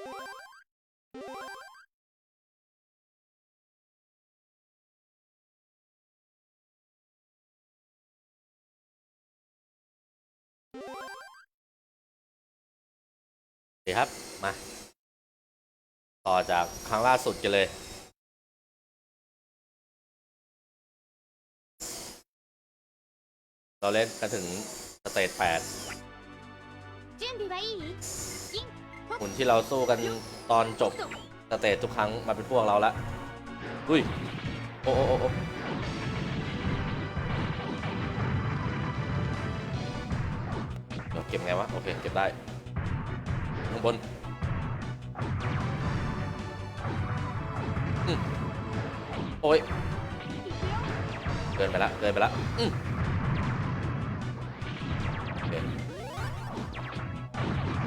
เปครับ มา ต่อจากครั้งล่าสุดกันเลยเราเล่นกันถึงสเตจแปด หุ่นที่เราสู้กันตอนจบสเตจทุกครั้งมาเป็นพวกเราละอุ้ย โอ้โอ้โอ้เก็บไงวะ โอเค เก็บได้ข้างบนอโอ้ยเกินไปละเกินไปละอืม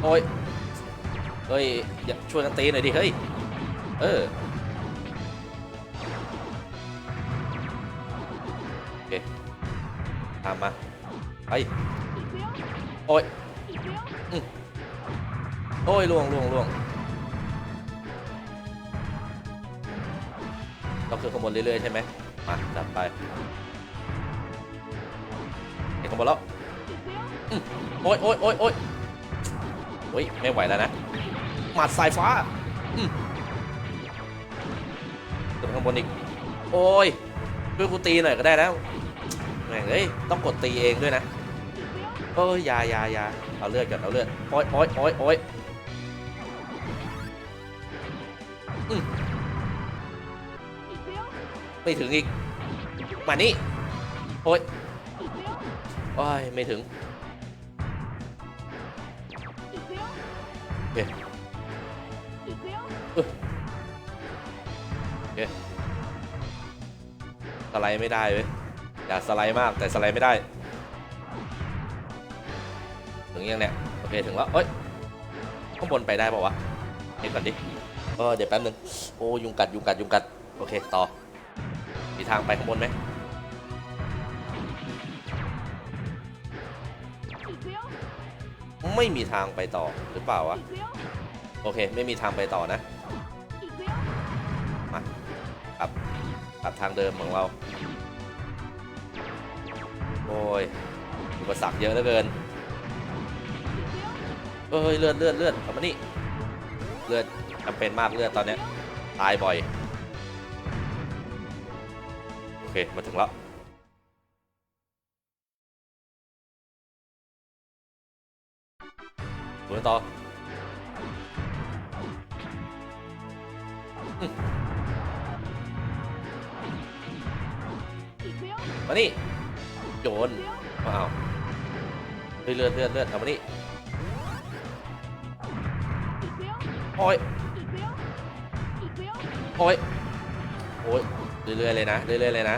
โอ้ย ฮ้ยอย่าช่วยกันตีหน่อยดิเฮ้ยเออโอเคตามมาไปโอ้ยอโอ้ยล่วงล่วงล่วงต้องขึ้นข้างบนเรื่อย ๆ ใช่ไหมมาจับไปเห็นข้างบนแล้วโอ้ยโอ้ยโอ้ยโอ้ยโอ้ยไม่ไหวแล้วนะ หมัดสายฟ้าอืมขึ้นข้างบนอีก โอ้ยช่วยกูตีหน่อยก็ได้แล้วแม่งเอ้ยต้องกดตีเองด้วยนะเอ้ยอยายายาเอาเลือดก่อนเอาเลือดโอ้ยโอ้ยโอ้ยโอ้ยไม่ถึงอีก มานี่โอ้ยโอ้ยไม่ถึง สไลด์ไม่ได้เว้ยอยากสไลด์มากแต่สไลด์ไม่ได้ ถึงยังเนี่ยโอเคถึงแล้วเอ้ยข้างบนไปได้ป่าวะเห็นก่อนดิเออเดี๋ยวแป๊บนึงโอ้ยุงกัดยุงกัดยุงกัดโอเคต่อมีทางไปข้างบนไหมไม่มีทางไปต่อหรือเปล่าวะโอเค ไม่มีทางไปต่อนะ ทางเดิมของเรา โอ้ยอุปสรรคเยอะเหลือเกินเอ้ยเลือดเลือดเลือดเอามานี่เลือดจำเป็นมากเลือดตอนเนี้ยตายบ่อย โอเค มาถึงแล้วดูกันต่อ มานี่โยนว้าวเฮ้ยเลือดเลือดเลือดเอามานี่โอ้ยโอ้ยโอ้ยเรื่อยๆเลยนะเรื่อยๆเลยนะ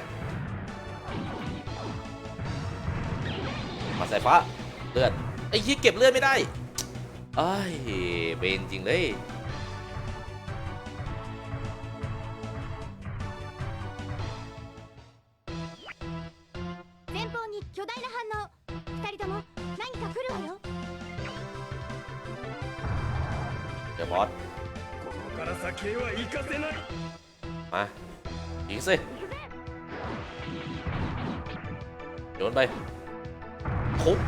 มาใส่ฟ้าเลือดไอ้ยี่เก็บเลือดไม่ได้ไอ้ยเบนจริงเลย 巨大な反応二人とも何か来るわよ เดี๋ยวบอส ここから先へは行かせない มายิงสิโยนไปทุบ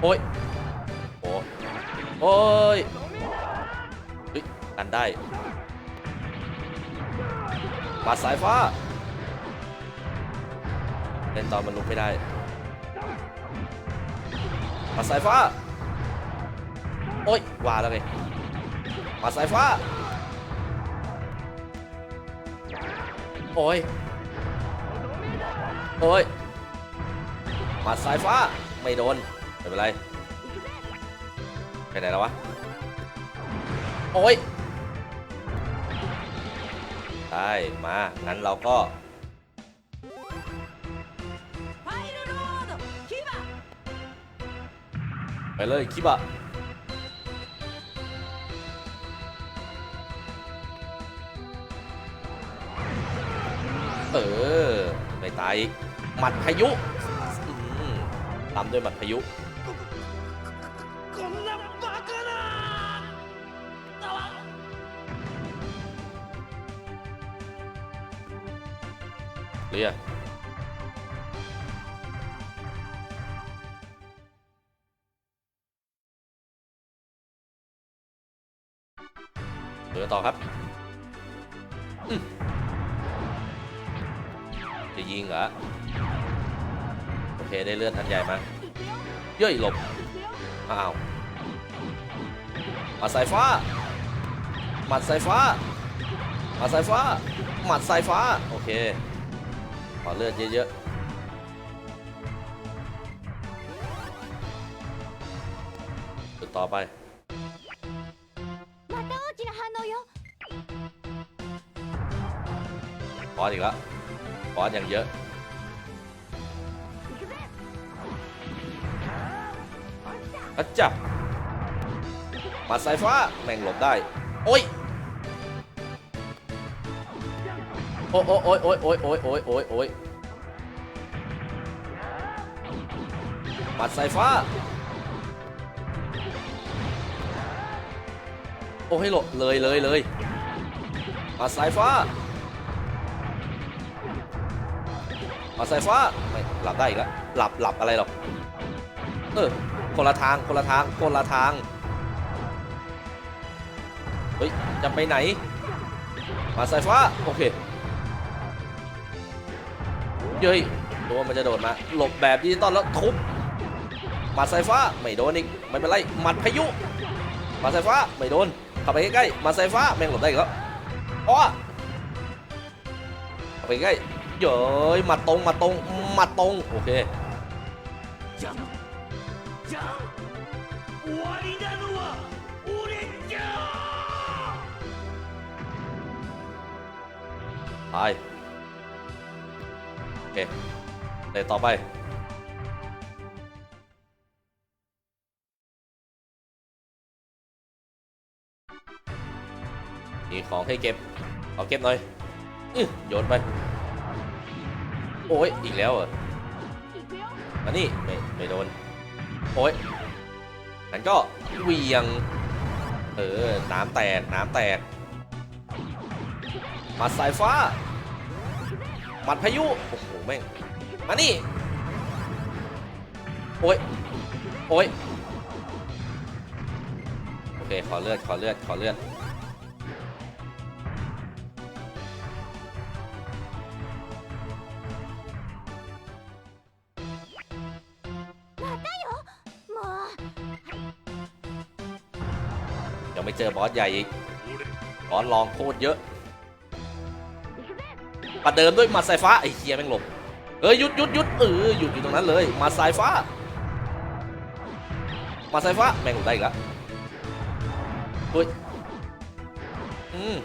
โอ้ยโอ้โอ้ยเฮ้ยกันได้ปาดสายฟ้า เล่นตอนมันลุกไม่ได้ปาดสายฟ้า โอ้ยว่าแล้วไงปาดสายฟ้า โอ้ย โอ้ยมาดสายฟ้า ไม่โดน ไม่เป็นไร ไปไหนแล้ววะ โอ้ยได้มา งั้นเราก็ เลยคิบะเออไม่ตายหมัดพายุตามด้วยหมัดพายุ เดินต่อครับ จะยิงเหรอ โอเคได้เลือนอันใหญ่มาเย้ยหลบ อ้าวมัดสายฟ้าหมัดสายฟ้าหมัดสายฟ้าหมัดสายฟ้า โอเค ขอเลือดเยอะๆต่อไป อสอีกแล้วบอสอย่างเยอะอะจับหมัดสายฟ้าแม่งหลบได้โอ้ยโอ้โอ้โอ้ย โอ้ยโอ้ยโอ้ยโอ้ยโอ้ยโอ้ยหมัดสายฟ้า โอ้ให้หลบเลยเลยเลยหมัดสายฟ้า เอาสายฟ้าไม่หลับได้อีกแล้วหลับหลับอะไรหรอกเออคนละทางคนละทางคนละทางเฮ้ยจะไปไหน มาสายฟ้าโอเคเย้ยตัวมันจะโดดมา หลบแบบดิจิตอลแล้วทุบมาสายฟ้าไม่โดนอีกไม่เป็นไรหมัดพายุ มาสายฟ้าไม่โดนเข้าไปใกล้ๆมาสายฟ้าแม่งหลบได้อีกแล้วอ้อเข้าไปใกล้ เยยมาตรงมาตรงมาตรงโอเคไปโอเคเตะต่อไปมีของให้เก็บ เอาเก็บหน่อยโยนไป โอ้ยอีกแล้วเหรอมานี่ไม่ไม่โดน โอ้ยงั้นก็เวียง เออ น้ำแตก น้ำแตก มาสายฟ้ามัดพายุ โอ้โห แม่ง มานี่ โอ้ย โอ้ย โอเค ขอเลือด ขอเลือด ขอเลือด อบอสใหญ่อีกบอสลองโคตรเยอะประเดิมด้วยมัดสายฟ้าไอ้เฮียแม่งหลบเอ้ยหยุดหยุดหยุดเออหยุดอยู่ตรงนั้นเลยมัดสายฟ้ามัดสายฟ้าแม่งหลบได้อีกแล้วเฮ้ยอืม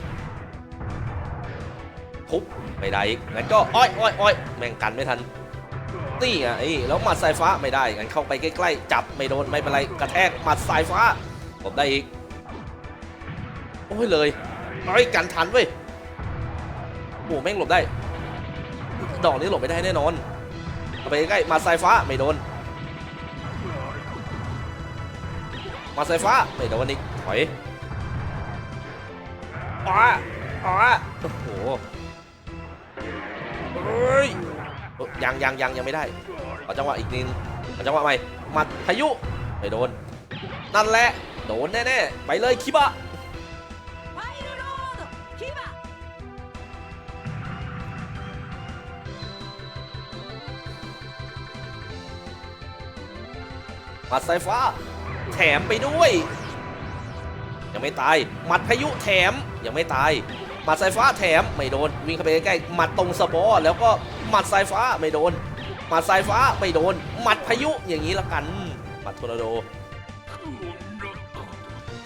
ทุบไม่ได้อีกงั้นก็อ้อยอ้อยอ้อยแม่งกันไม่ทันนี่ไงไอ้แล้วมัดสายฟ้าไม่ได้งั้นเข้าไปใกล้ๆจับไม่โดนไม่เป็นไรกระแทกมัดสายฟ้าหลบได้อีก โอ้ยเลยเอ้ยกันทันเว้ยโอ้แม่งหลบได้ ดอกนี้หลบไม่ได้แน่นอนไปใกล้มาสายฟ้าไม่โดน มาสายฟ้าไม่โดนอีกถอยอ๋ออ๋อโอ้โหเฮ้ยยังยังยังยังไม่ได้เอาจังหวะอีกนิดเอาจังหวะใหม่มัดพายุไม่โดน นั่นแหละ โดนแน่ๆ ไปเลยคิบะ หมัดสายฟ้า แถมไปด้วย ยังไม่ตาย หมัดพายุแถมยังไม่ตาย หมัดสายฟ้าแถมไม่โดน วิ่งเข้าไปใกล้ๆหมัดตรงสปอร์แล้วก็หมัดสายฟ้าไม่โดน หมัดสายฟ้าไม่โดน หมัดพายุอย่างนี้ละกัน หมัดทอร์นาโด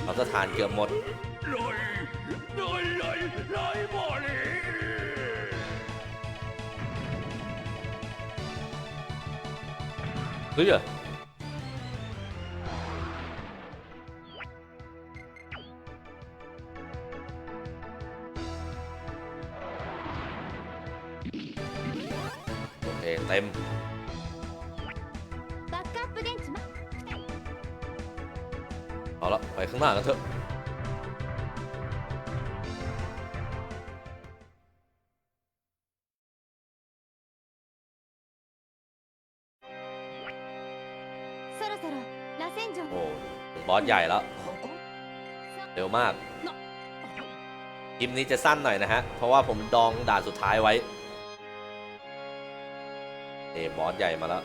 เราสถานเกือบหมดเฮ้ย เต็ม เอาละไปข้างหน้ากันเถอะโอ้บอสใหญ่แล้ว เร็วมากคลิปนี้จะสั้นหน่อยนะฮะ เพราะว่าผมดองด่านสุดท้ายไว้ เอบอสใหญ่มาแล้ว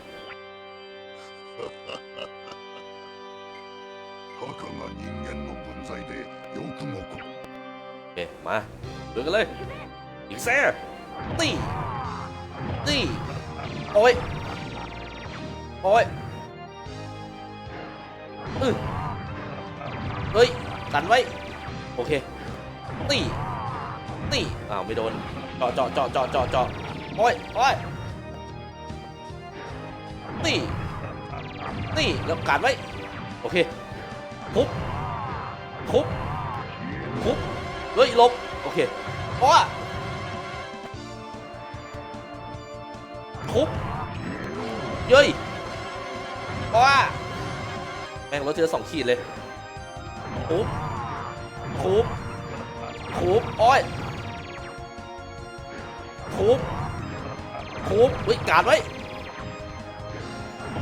たかが人間の分際でよくもこ โอเค มาดูกันเลย อีกแซ่ตีตีโอ้ย โอ้ยอือเฮ้ย กันไว้ โอเค ตีตีอ้าว ไม่โดน เจาะเจาะเจาะเจาะเจาะเจาะโอ้ย โอ้ย ตีตีแล้วกันไว้ โอเคทุบทุบทุบเฮ้ยลบ โอเคเพราะว่าทุบเย้ยเพราะว่าแม่งรถทีละสองขีดเลยทุบทุบทุบโอ้ยทุบทุบเฮ้ยการดไว้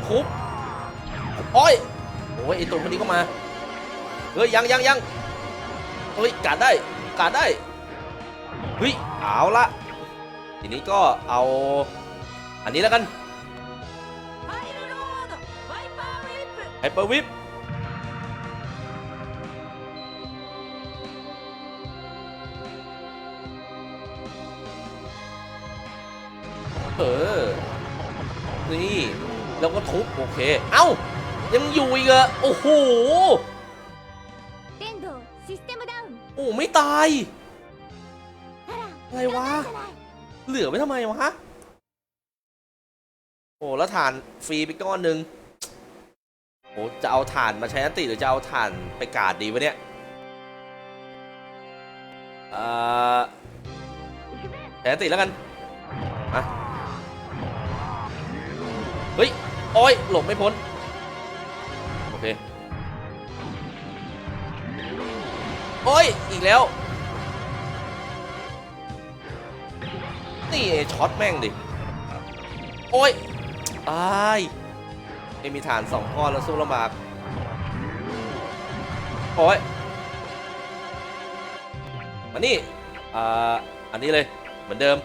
คุบโอ้ยโอ้ยไอตัวคนนี้ก็มาเฮ้ยยังยังยังเฮ้ยกัดได้กัดได้เฮ้ยเอาละทีนี้ก็เอาอันนี้แล้วกันไฮเปอร์วิปเออ แล้วก็ทุบโอเค เอ้า ยังอยู่อีกเหรอโอ้โหโอ้ไม่ตายอะไรวะ เหลือไว้ทำไมวะโอ้แล้วฐานฟรีไปก้อนหนึ่งโอ้จะเอาฐานมาใช้นติหรือจะเอาฐานไปกาดดีวะเนี่ยเอ่อใช้นติแล้วกันมะ เฮ้ยโอ้ยหลบไม่พ้น โอเค โอ้ย อีกแล้ว นี่ไอช็อตแม่งดิ โอ้ยอายไม่มีฐานสองก้อนแล้วสู้ลำบาก โอ้ยมานี่อ่าอันนี้เลย เหมือนเดิม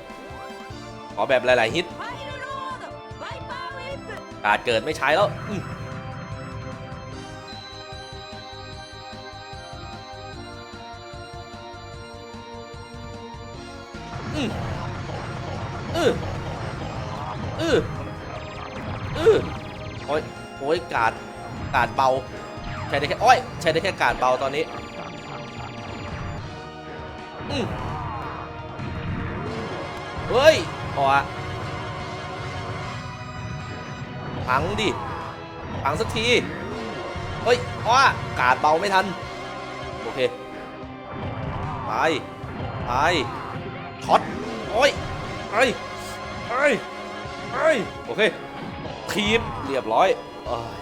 ขอแบบหลาย ๆ ฮิต การเกิดไม่ใช้แล้วอืมอืมอืออืออือโอ้ยโอ้ยการดการดเบาใช้ได้แค่โอ้ยใช้ได้แค่การดเบาตอนนี้อืมเฮ้ยพออะ พังดิพังสักที เฮ้ยอ้ากาดเบาไม่ทัน โอเค ไป ไปช็อตโอ้ยไอ้ไอ้ไอ้โอเคทีบเรียบร้อยเอ้ย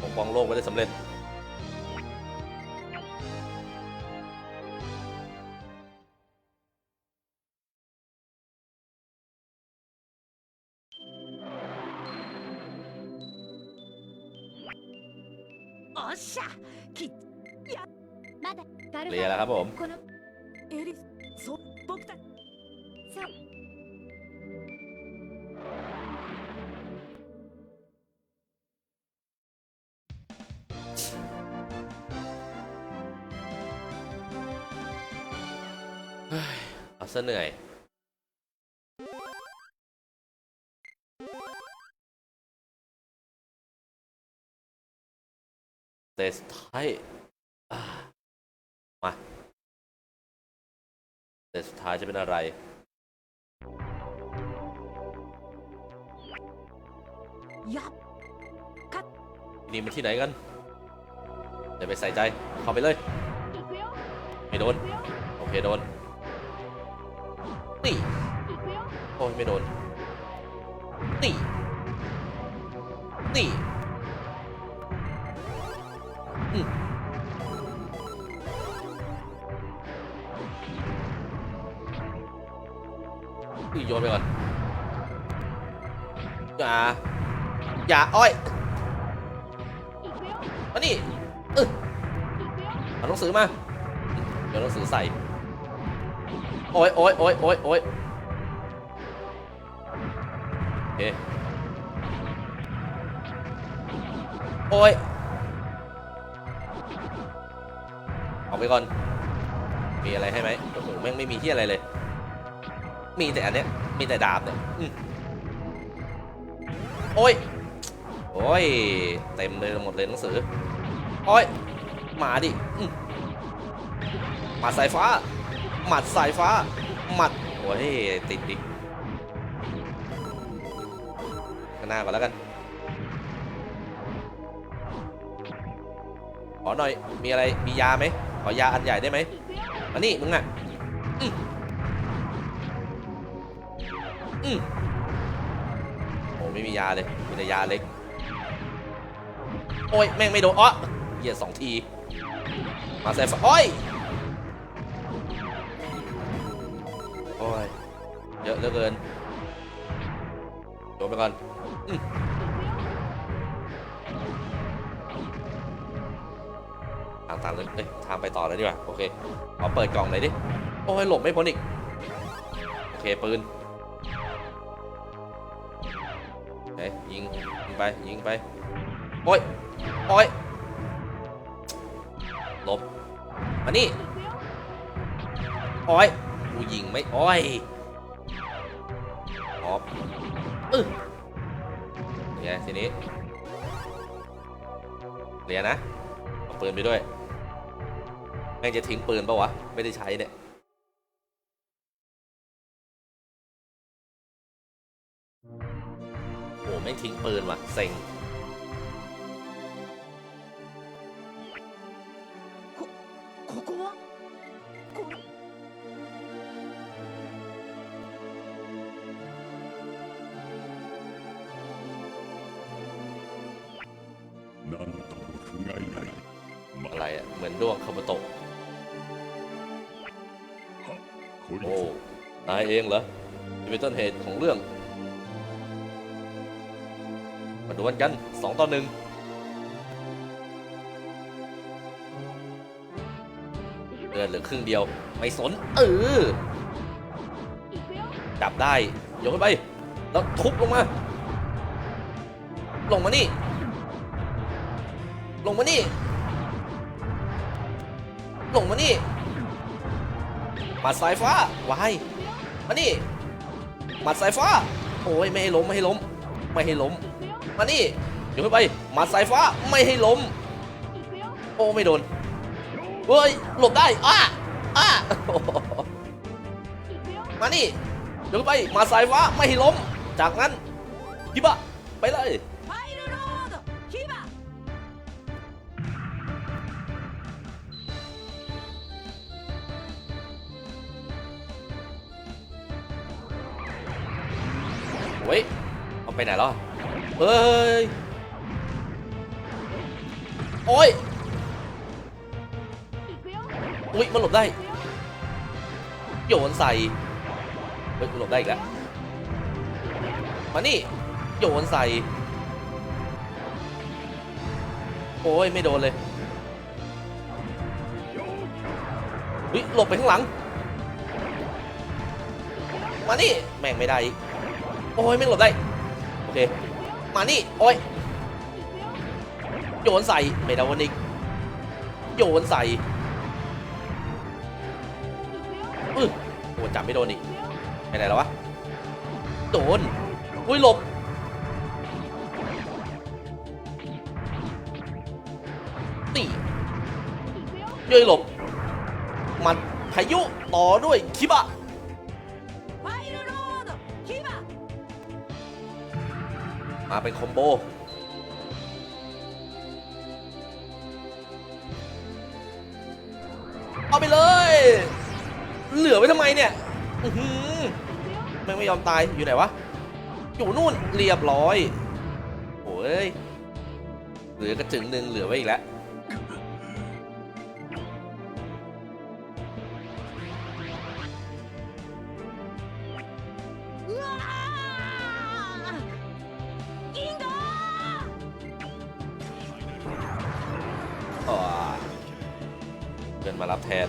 ปกป้องโลกไว้ได้สำเร็จ แล้วครับผม このエリスそ僕たそう เอาซะเหนื่อย เต ายจะเป็นอะไร ยับคัดนี่มันที่ไหนกันอย่าไปใส่ใจ เข้าไปเลย ไม่โดน โอเคโดน นี่ โอ้ยไม่โดน นี่ นี่ โยนไปก่อนอย่าอย่าอ้อยมานี่เออเอาหนังสือมาเดี๋ยวหนังสือใส่โอ้ยโอ้ยโอ้ยโอ้ยโอ้ยโอเคโอ้ยออกไปก่อน มีอะไรให้ไหมโอ้โหแม่งไม่มีที่อะไรเลย มีแต่อันเนี้ย มีแต่ดาบเนี่ยโอ้ย โอ้ย เต็มเลยหมดเลยหนังสือ โอ้ยหมาดิหมัดสายฟ้า หมัดสายฟ้า หมัด โอ้ย ติดดิข้างหน้าก่อนแล้วกันขอหน่อย มีอะไร มียาไหม ขอยาอันใหญ่ได้ไหมอันนี้มึงอะ อืมอืมโอ้ไม่มียาเลยมีแต่ยาเล็ก โอ้ยแม่งไม่โดนอ๋อเหยียดสองที มาใส่ฝาโอ้ยโอ้ยเยอะเหลือเกินโดนไปก่อนอืมทางตามเลยเอ้ยทางไปต่อเลยดีกว่า โอเคขอเปิดกล่องหน่อยดิ โอ้ย หลบไม่พ้นอีก โอเค ปืน ไป ยิงไป โอ้ย โอ้ยหลบ มานี่ โอ้ย กูยิงไม่ โอ้ยออฟอึ้งไงทีนี้เรียนนะ เอาปืนไปด้วย แม่งจะทิ้งปืนปะวะ ไม่ได้ใช้เนี่ย ไม่ทิ้งปืนว่ะเซ็งอะไรอะ เหมือนดวงคบโตโอ้นายเองเหรอจะเป็นต้นเหตุของเรื่อง ดวลกัน 2 ต่อ 1เดือนเหลือครึ่งเดียว ไม่สน เออจับได้ยกขึ้นไป แล้วทุบลงมา ลงมานี่ ลงมานี่ ลงมานี่ มาสายฟ้าวายมานี่มาสายฟ้า โอ้ยไม่ให้ล้มไม่ให้ล้ม ไม่ให้ล้ม มานี่เดี๋ยวไปหมาสายฟ้าไม่ให้ล้ม โอ้ไม่โดนเฮ้ยหลบได้อ้าอ้ามานี่เดี๋ยวไปหมาสายฟ้าไม่ให้ล้ม จากนั้นยิบะไปเลย เฮ้ย โอ้ยอุ้ยมันหลบได้ โยนใส่เฮ้ยกูหลบได้อีกแล้วมานี่ โยนใส่ โอ้ย ไม่โดนเลยเฮ้ยหลบไปข้างหลัง มานี่ แม่งไม่ได้ โอ้ย ไม่หลบได้ โอเค มานี่ โอ้ย โยนใส่ไม่โดนอีกโยนใส่อื้อโอ้จับไม่โดนอีกไปไหนแล้ววะ โดน อุ้ยหลบ ตีด้ยหลบ มันพายุต่อด้วยคิบะ มาเป็นคอมโบเอาไปเลย เหลือไว้ทำไมเนี่ยไม่ไม่ยอมตายอยู่ไหนวะ อยู่นู่นเรียบร้อยโอ้ยเหลือกระจึงหนึ่งเหลือไว้อีกแล้ว เดินมารับแทน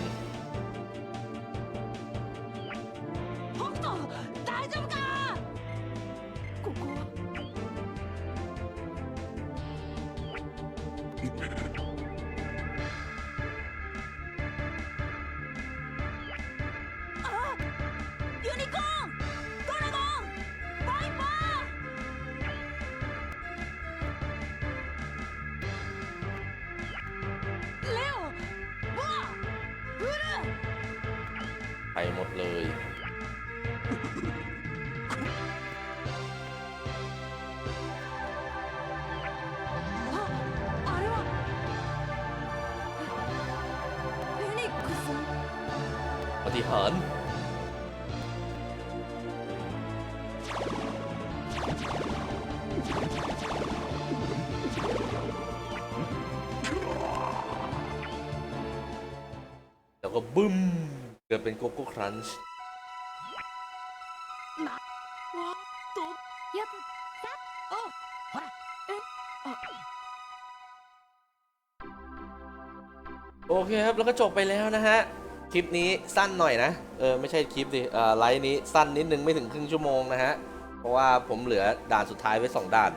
ฏิหาร แล้วก็บึ้ม เกิดเป็นโกโก้ครันช์โอเคครับ แล้วก็จบไปแล้วนะฮะ คลิปนี้สั้นหน่อยนะ เออไม่ใช่คลิปดิเอ่อไลฟ์นี้สั้นนิดนึงไม่ถึงครึ่งชั่วโมงนะฮะ เพราะว่าผมเหลือด่านสุดท้ายไว้ 2 ด่าน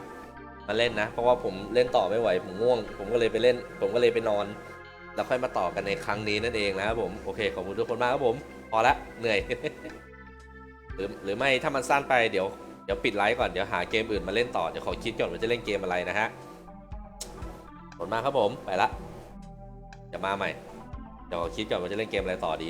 มาเล่นนะ เพราะว่าผมเล่นต่อไม่ไหว ผมง่วง ผมก็เลยไปเล่น ผมก็เลยไปนอน แล้วค่อยมาต่อกันในครั้งนี้นั่นเองนะครับผม โอเคขอบคุณทุกคนมากครับผม พอละเหนื่อย หรือหรือไม่ถ้ามันสั้นไปเดี๋ยวเดี๋ยวปิดไลฟ์ก่อนเดี๋ยวหาเกมอื่นมาเล่นต่อเดี๋ยวขอคิดก่อนว่าจะเล่นเกมอะไรนะฮะขอบคุณมากครับผมไปละจะมาใหม่ เดี๋ยวคิดก่อนว่าจะเล่นเกมอะไรต่อดี